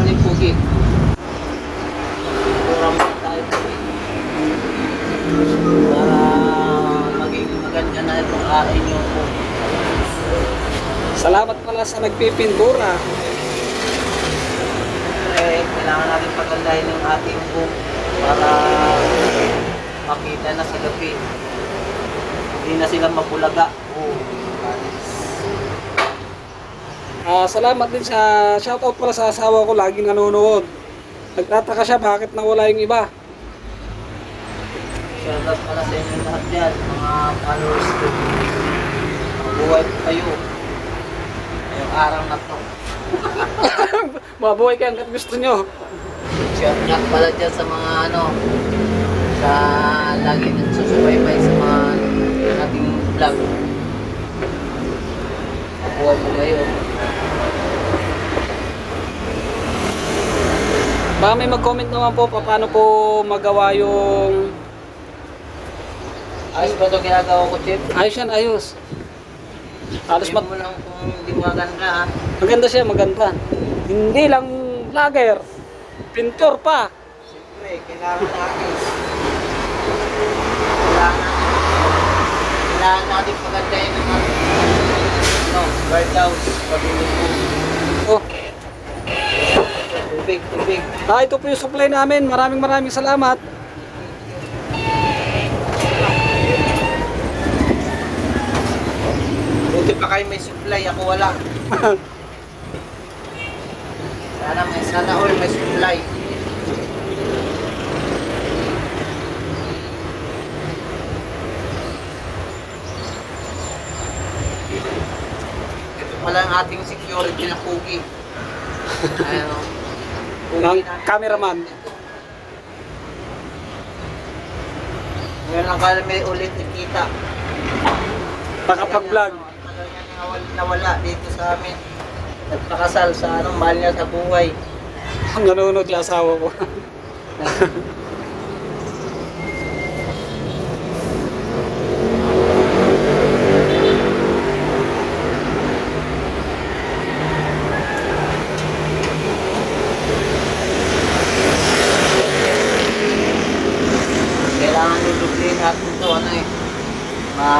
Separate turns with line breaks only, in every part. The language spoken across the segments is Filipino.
Kailangan din pugi. Pa tayo pugi. Para maging maganda na itong akin yung po.
Salamat pala sa nagpipintura.
Eh, kailangan natin pagandahin yung ating book para makita na sa gabi. Hindi na sila mabulaga. Oh,
Ah, salamat din sa shoutout pala sa asawa ko laging nanonood. Nagtataka siya bakit nawala yung iba.
Shoutout pala sa inyo lahat dyan, mga followers ko. Mabuhay po kayo. Ngayong araw na to.
Mabuhay kayo hanggat gusto nyo.
Shoutout pala dyan sa mga ano, sa lagi nagsusubaybay sa mga ating vlog. Mabuhay po kayo.
Baka may mag-comment naman po pa- paano po magawa yung...
Ayos ba ito ginagawa ko, Chip?
Ayos yan, ayos. Halos mat
mo lang kung hindi maganda, ha?
maganda siya, maganda. Hindi lang vlogger. Pintor pa.
Siyempre, kailangan natin. Kailangan kailangan natin pagandahin ng ating no, guardhouse. Pabili po.
Oh,
Tubig,
ah, ito po yung supply namin. Maraming maraming salamat.
Buti pa kayo may supply, ako wala. Sana may sana all may supply. Ito pala ang ating security na pugi. Ano?
Ng cameraman.
Ngayon lang kami ulit nakita.
Nakapag-vlog.
Tagal niya nawal- nawala dito sa amin. Nagpakasal sa anong mahal niya sa buhay.
Ang nanonood yung asawa ko.
Kailangan lulublihin natin ito, ano eh. Ma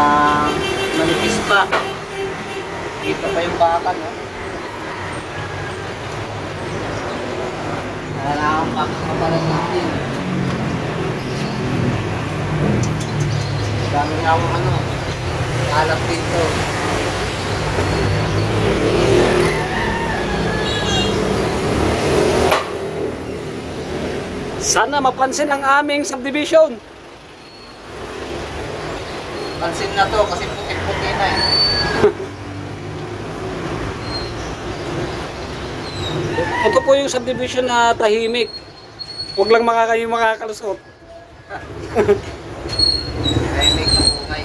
pa. Kita pa yung bakal, no? Kailangan pakakapalan natin. Dami nga akong ano, alap dito.
Sana mapansin ang aming subdivision.
Pansin na to kasi puti-puti eh.
Ito po yung subdivision na tahimik. Huwag lang makakayo makakalusot.
Tahimik na bungay.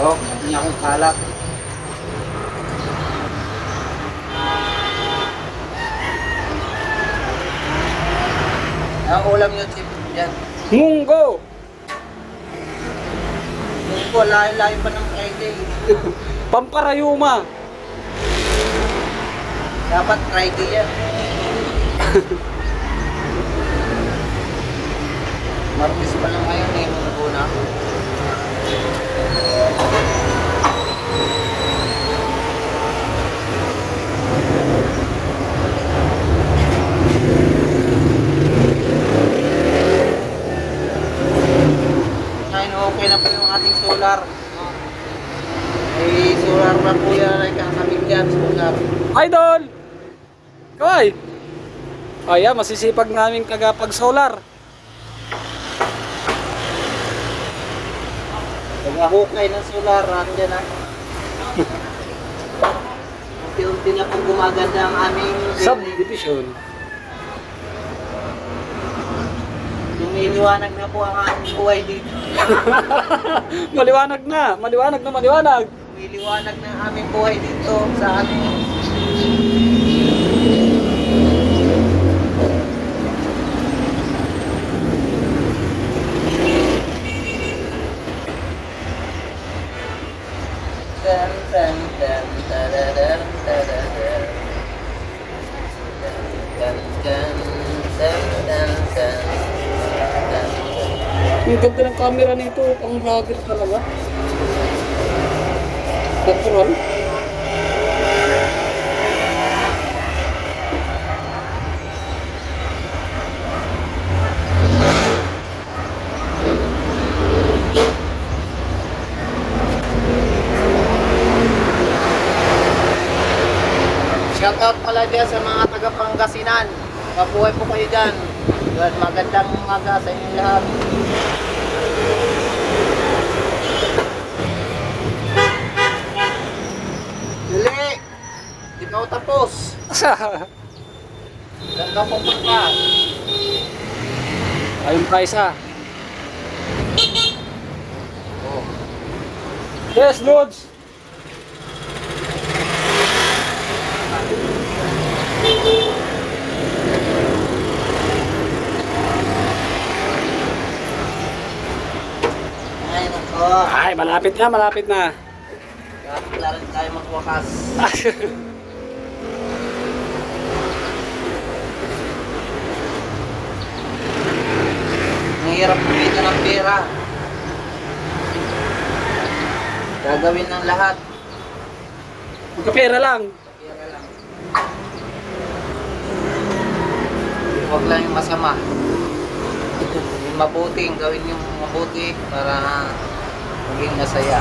Oh, hindi akong kalap. Ang ulam nyo, Chip, yan.
Munggo!
Kung po, lahi-lahi pa ng Friday.
Pamparayuma!
Dapat Friday yan. Martes pa lang ngayon eh, munggo na. Okay na po yung ating solar. May solar po yan ay kakamit yan, solar.
Idol! Kawai! Ayan, masisipag namin kagapag solar.
Nagahukay ng solar, andyan na. Unti-unti na pong gumaganda ang aming.
Subdivision.
Lumiliwanag na po ang aming buhay dito.
maliwanag na, maliwanag na maliwanag.
Lumiliwanag na ang aming buhay dito sa aming
Ang ganda ng camera nito, pang vlogger talaga. Natural.
Shout out pala dyan sa mga taga Pangasinan. Mabuhay po kayo dyan. Yun, magandang umaga sa inyong lahat. Dili! Ikaw tapos. Diyan ka pupunta.
Ayun pa isa.
Oh.
Yes, Lods.
Nako.
Ay, malapit na, malapit na.
Wala rin tayo magwakas. Mahirap kumita ng pera. Gagawin ng lahat.
Magkapera lang.
Pera lang. Huwag lang yung masama. Yung mabuting, gawin yung mabuti para maging masaya.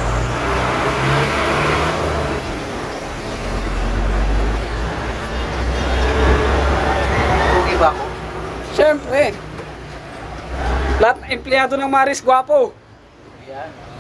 Pugi ba ako?
Siyempre. Lahat ng empleyado ng Maris Guapo.
Yan.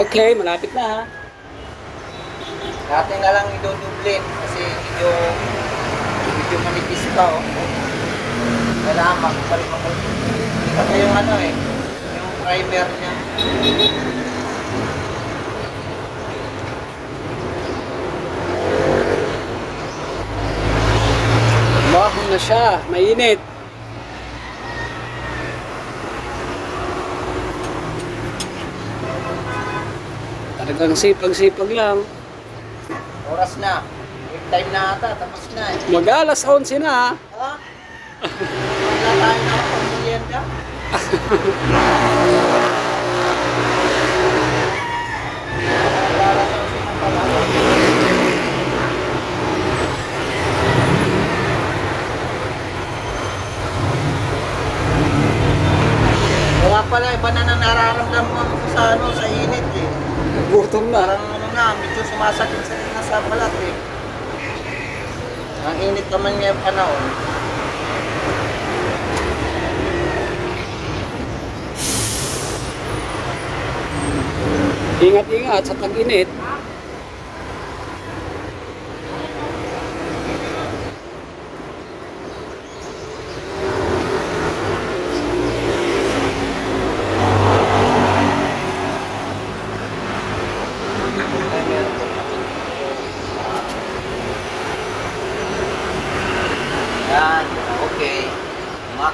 Okay, malapit na ha.
Dati na lang idodoble kasi medyo medyo manipis pa oh. Kailangan makapal makapal. Pa yung ano eh, yung primer niya.
Mahon na siya, mainit. Talagang sipag-sipag lang.
Oras na. Break time na ata, tapos na eh.
Mag alas 11 na ha.
Wala tayo na pag-merienda. Wala tayo sa pala. Iba na nang nararamdaman ko sa ano, sa.
Gutom na.
Parang ano na, medyo sumasakit sa na sa balat eh. Ang init naman niya yung panahon.
Ingat-ingat sa tag-init.
Yan, okay. Ma.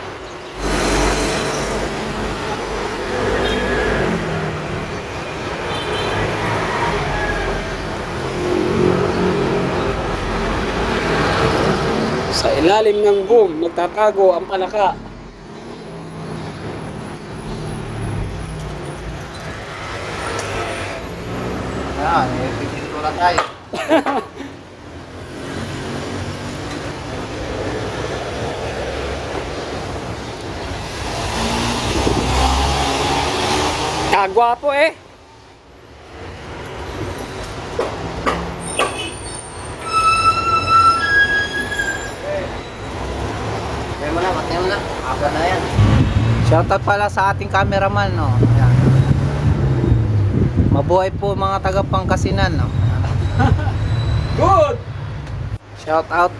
Sa ilalim ng boom, nagtatago ang palaka.
Yan, eh, pipintura tayo.
Gwapo eh.
Kaya mo na. Aga na yan. Shoutout pala sa ating cameraman, no. Ayan. Mabuhay po mga taga Pangasinan, no.
Good!
Shout out.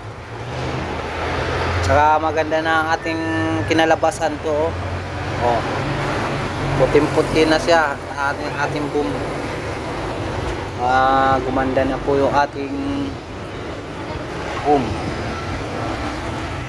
Tsaka maganda na ang ating kinalabasan to. Oh. oh. Puting-puti na siya. Ating, ating boom. Ah, gumanda na po yung ating boom.